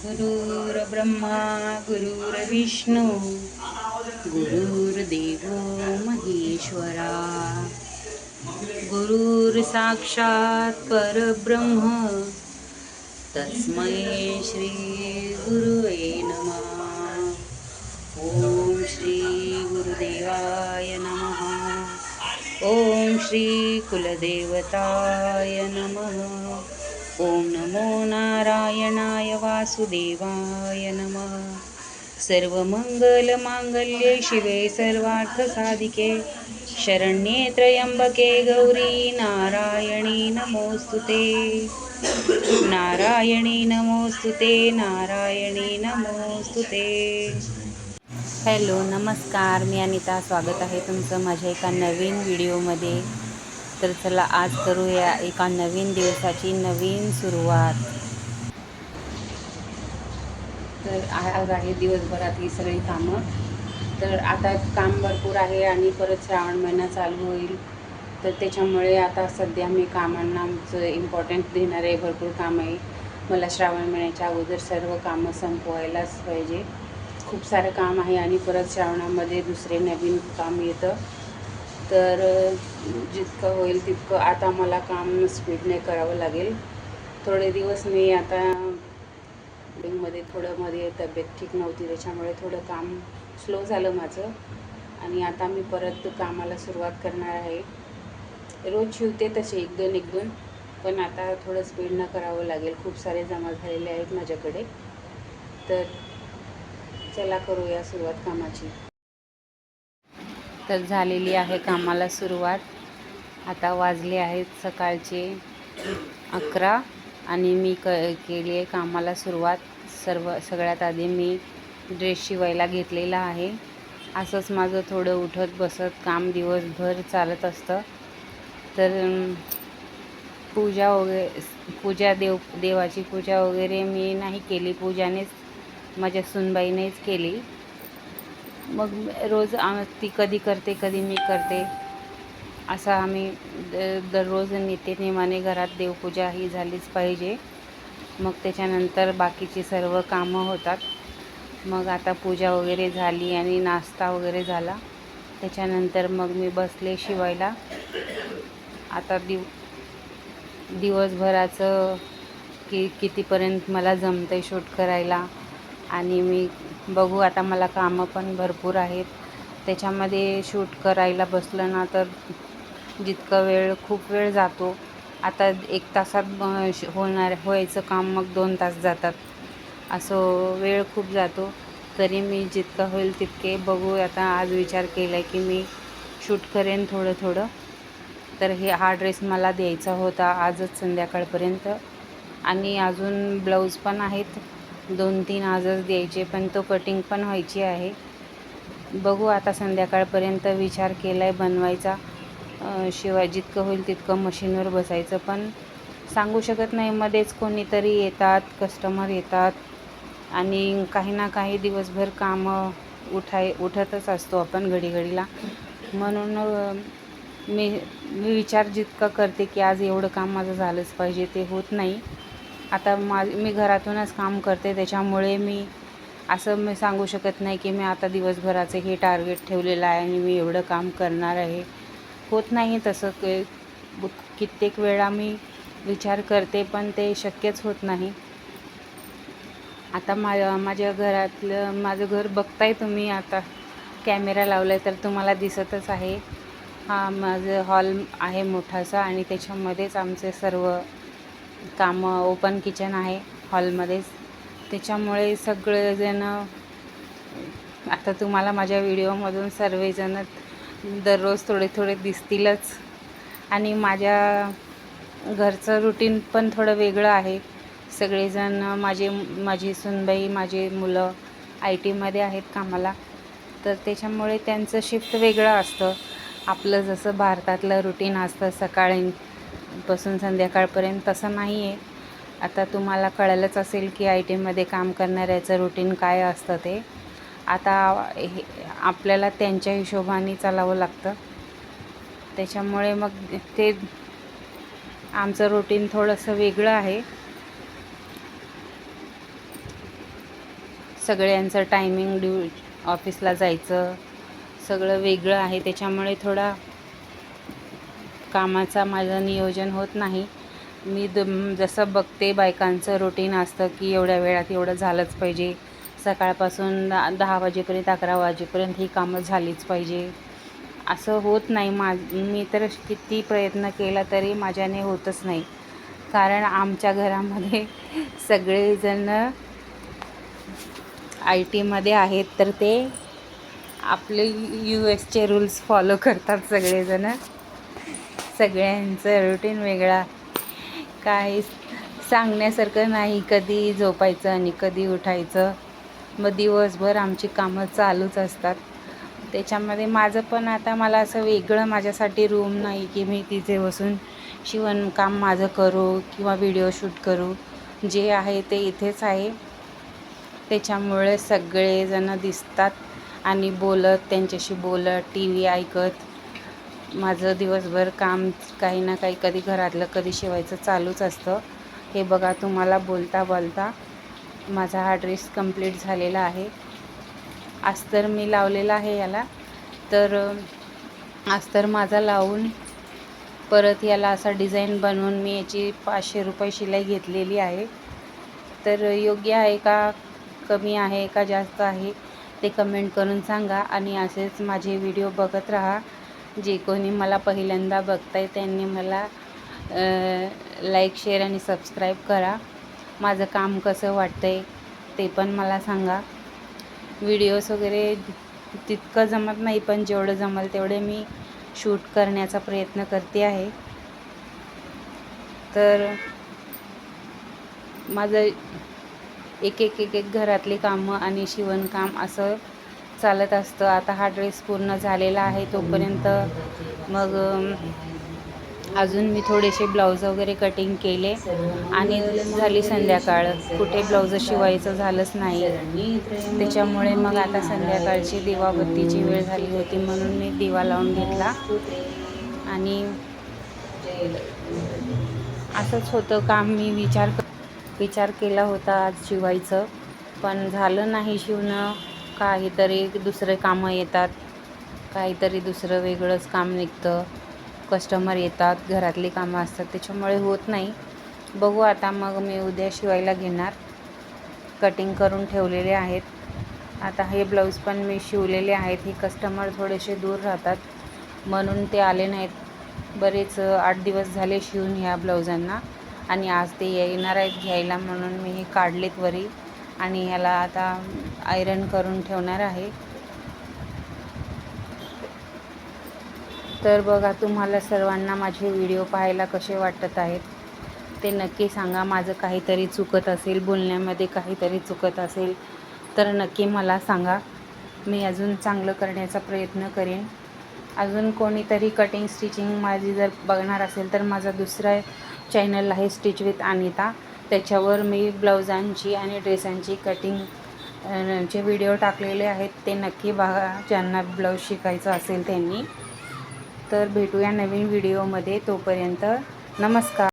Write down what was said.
गुरुर्ब्रह्मा गुरुर्विष्णू गुरुर्देवो महेश्वरा गुरुर्साक्षात् परब्रह्म तस्मै श्री गुरुवे नमः। ॐ श्री गुरुदेवाय नमः। ॐ श्री कुलदेवताय नमः ॐ नमो नारायणाय वासुदेवाय नमः। सर्वमङ्गलमाङ्गल्ये शिवे सर्वार्थसाधिके शरण्ये त्र्यम्बके गौरी नारायणी नमोऽस्तु ते। नारायणी नमोऽस्तु ते नारायणी नमोऽस्तु ते। हॅलो नमस्कार मी अनिता स्वागत आहे तुमचं माझ्या एका नवीन व्हिडिओमध्ये. तर चला आज करूया एका नवीन दिवसाची नवीन सुरुवात. तर आज आहे दिवसभरात ही सगळी कामं. तर आता काम भरपूर आहे आणि परत श्रावण महिना चालू होईल. तर त्याच्यामुळे आता सध्या मी कामांना आमचं इम्पॉर्टंट देणार आहे भरपूर काम आहे. मला श्रावण महिन्याच्या अगोदर सर्व कामं संपवायलाच पाहिजे. खूप सारं काम आहे आणि परत श्रावणामध्ये दुसरे नवीन काम येतं. तर जितकं होईल तितकं आता मला काम स्पीडने करावं लागेल. थोडे दिवस मी आता मध्ये थोडं मध्ये तब्येत ठीक नव्हती त्याच्यामुळे थोडं काम स्लो झालं माझं. आणि आता मी परत कामाला सुरुवात करणार आहे. रोज शिवते तसे एक दोन एक दोन पण आता थोडं स्पीडनं करावं लागेल. खूप सारे जमा झालेले आहेत माझ्याकडे. तर चला करूया सुरुवात कामाची. तर झालेली आहे कामाला सुरुवात. आता वाजले आहेत सकाळचे अकरा आणि मी क केली आहे कामाला सुरुवात. सर्व सगळ्यात आधी मी ड्रेस शिवायला घेतलेला आहे. असंच माझं थोडं उठत बसत काम दिवसभर चालत असतं. तर पूजा वगैरे पूजा देव देवाची पूजा वगैरे मी नाही केली. पूजानेच माझ्या सुनबाईनेच केली. मग रोज ती कधी करते कधी मी करते. असा आम्ही दररोज नित्यनेमाने घरात देवपूजा ही झालीच पाहिजे. मग त्याच्यानंतर बाकीची सर्व कामं होतात. मग आता पूजा वगैरे झाली आणि नाश्ता वगैरे झाला. त्याच्यानंतर मग मी बसले शिवायला. आता दिव दिवसभराचं की कितीपर्यंत मला जमतं आहे शूट करायला. आणि मी बघू आता मला कामं पण भरपूर आहेत. त्याच्यामध्ये शूट करायला बसलं ना तर जितकं वेळ खूप वेळ जातो. आता एक तासात होणार व्हायचं काम मग दोन तास जातात. असं वेळ खूप जातो. तरी मी जितकं होईल तितके बघू. आता आज विचार केला आहे की मी शूट करेन थोडं थोडं. तर हे हा ड्रेस मला द्यायचा होता आजच संध्याकाळपर्यंत. आणि अजून ब्लाऊज पण आहेत. दोन तीन आजच द्यायचे पण तो कटिंग पण व्हायची आहे. बघू आता संध्याकाळपर्यंत विचार केला आहे बनवायचा शिवाय जितकं होईल तितकं मशीनवर बसायचं पण सांगू शकत नाही. मध्येच कोणीतरी येतात कस्टमर येतात आणि काही ना काही दिवसभर कामं उठाय उठतच असतो आपण घडीघडीला. म्हणून मी मी विचार जितका करते की आज एवढं काम माझं झालंच पाहिजे ते होत नाही. आता मा मी घरातूनच काम करते त्याच्यामुळे मी असं मी सांगू शकत नाही की मी आता दिवसभराचं हे टार्गेट ठेवलेलं आहे आणि मी एवढं काम करणार आहे. होत नाही तसं कित्येक वेळा मी विचार करते पण ते शक्यच होत नाही. आता मा माझ्या घरातलं माझं घर बघताय तुम्ही आता कॅमेरा लावला आहे तर तुम्हाला दिसतच आहे. हा माझं हॉल आहे मोठासा आणि त्याच्यामध्येच आमचे सर्व कामं ओपन किचन आहे हॉलमध्येच. त्याच्यामुळे सगळेजण आता तुम्हाला माझ्या व्हिडिओमधून सर्वजण दररोज थोडे थोडे दिसतीलच. आणि माझ्या घरचं रुटीन पण थोडं वेगळं आहे. सगळेजण माझे माझी सुनबाई माझे मुलं आय टीमध्ये आहेत कामाला. तर त्याच्यामुळे त्यांचं शिफ्ट वेगळं असतं. आपलं जसं भारतातलं रुटीन असतं सकाळी पासून संध्याकाळपर्यंत तसं नाही आहे आता तुम्हाला कळलंच असेल की आय टीमध्ये काम करणाऱ्याचं रुटीन काय असतं ते. आता हे आपल्याला त्यांच्या हिशोबाने चालावं लागतं. त्याच्यामुळे मग ते आमचं रुटीन थोडंसं वेगळं आहे. सगळ्यांचं टायमिंग ड्यू ऑफिसला जायचं सगळं वेगळं आहे. त्याच्यामुळे थोडा कामाचा माझं नियोजन होत नाही. मी द जसं बघते बायकांचं रुटीन असतं की एवढ्या वेळात एवढं झालंच पाहिजे. सकाळपासून दा दहा वाजेपर्यंत अकरा वाजेपर्यंत ही कामं झालीच पाहिजे. असं होत नाही मा मी तर किती प्रयत्न केला तरी माझ्याने होतच नाही. कारण आमच्या घरामध्ये सगळेजण आय टीमध्ये आहेत तर ते आपले यू एसचे रूल्स फॉलो करतात सगळेजणं. सगळ्यांचं रुटीन वेगळा. काही सांगण्यासारखं नाही कधी झोपायचं आणि कधी उठायचं. मग दिवसभर आमची कामं चालूच असतात. त्याच्यामध्ये माझं पण आता मला असं वेगळं माझ्यासाठी रूम नाही की मी तिथे बसून शिवणकाम माझं करू किंवा व्हिडिओ शूट करू. जे आहे ते इथेच आहे. त्याच्यामुळे सगळेजणं दिसतात आणि बोलत त्यांच्याशी बोलत टी व्ही ऐकत. माझं दिवसभर काम काही ना काही कधी घरातलं कधी शिवायचं चालूच असतं. हे बघा तुम्हाला बोलता बोलता माझा हा ड्रेस कंप्लीट झालेला आहे. अस्तर मी लावलेला आहे याला. तर अस्तर माझा लावून परत याला असा डिझाईन बनवून मी याची पाचशे रुपये शिलाई घेतलेली आहे. तर योग्य आहे का? कमी आहे का? जास्त आहे? ते कमेंट करून सांगा आणि असेच माझे व्हिडिओ बघत राहा. जे कोणी मला पहिल्यांदा बघताय त्यांनी मला लाईक शेअर आणि सबस्क्राईब करा. माझं काम कसं वाटतं आहे ते पण मला सांगा. व्हिडिओज वगैरे तितकं जमत नाही पण जेवढं जमल तेवढे मी शूट करण्याचा प्रयत्न करते आहे. तर माझं एक एक एक एक घरातली कामं आणि शिवणकाम असं चालत असतं. आता हा ड्रेस पूर्ण झालेला आहे तोपर्यंत मग अजून मी थोडेसे ब्लाऊज वगैरे कटिंग केले आणि झाली संध्याकाळ. कुठे ब्लाऊज शिवायचं झालंच नाही. त्याच्यामुळे मग आता संध्याकाळची दिवाबत्तीची वेळ झाली होती म्हणून मी दिवा लावून घेतला. आणि असंच होतं काम मी विचार विचार केला होता आज शिवायचं. पण झालं नाही शिवणं. काहीतरी दुसरे कामं येतात. काहीतरी दुसरं वेगळंच काम निघतं. कस्टमर येतात घरातली कामं असतात त्याच्यामुळे होत नाही. बघू आता मग मी उद्या शिवायला घेणार. कटिंग करून ठेवलेले आहेत. आता हे ब्लाऊज पण मी शिवलेले आहेत. हे कस्टमर थोडेसे दूर राहतात. म्हणून ते आले नाहीत. बरेच आठ दिवस झाले शिवून ह्या ब्लाऊजांना आणि आज ते येणार आहेत घ्यायला म्हणून मी हे काढलेत वरी. आणि ह्याला आता आयरन करून ठेवणार आहे. तर बघा तुम्हाला सर्वांना माझे व्हिडिओ पाहायला कसे वाटत आहेत ते नक्की सांगा. माझं काहीतरी चुकत असेल बोलण्यामध्ये काहीतरी चुकत असेल तर नक्की मला सांगा. मी अजून चांगलं करण्याचा प्रयत्न करेन. अजून कोणीतरी कटिंग स्टिचिंग माझी जर बघणार असेल तर माझा दुसरा चॅनल आहे स्टिच विथ अनिता त्याच्यावर मी ब्लाऊजांची आणि ड्रेसांची कटिंग चे व्हिडिओ टाकलेले आहेत. ते नक्की बघा ज्यांना ब्लाऊज शिकायचं असेल त्यांनी. तर भेटूया नवीन व्हिडिओमध्ये तोपर्यंत नमस्कार.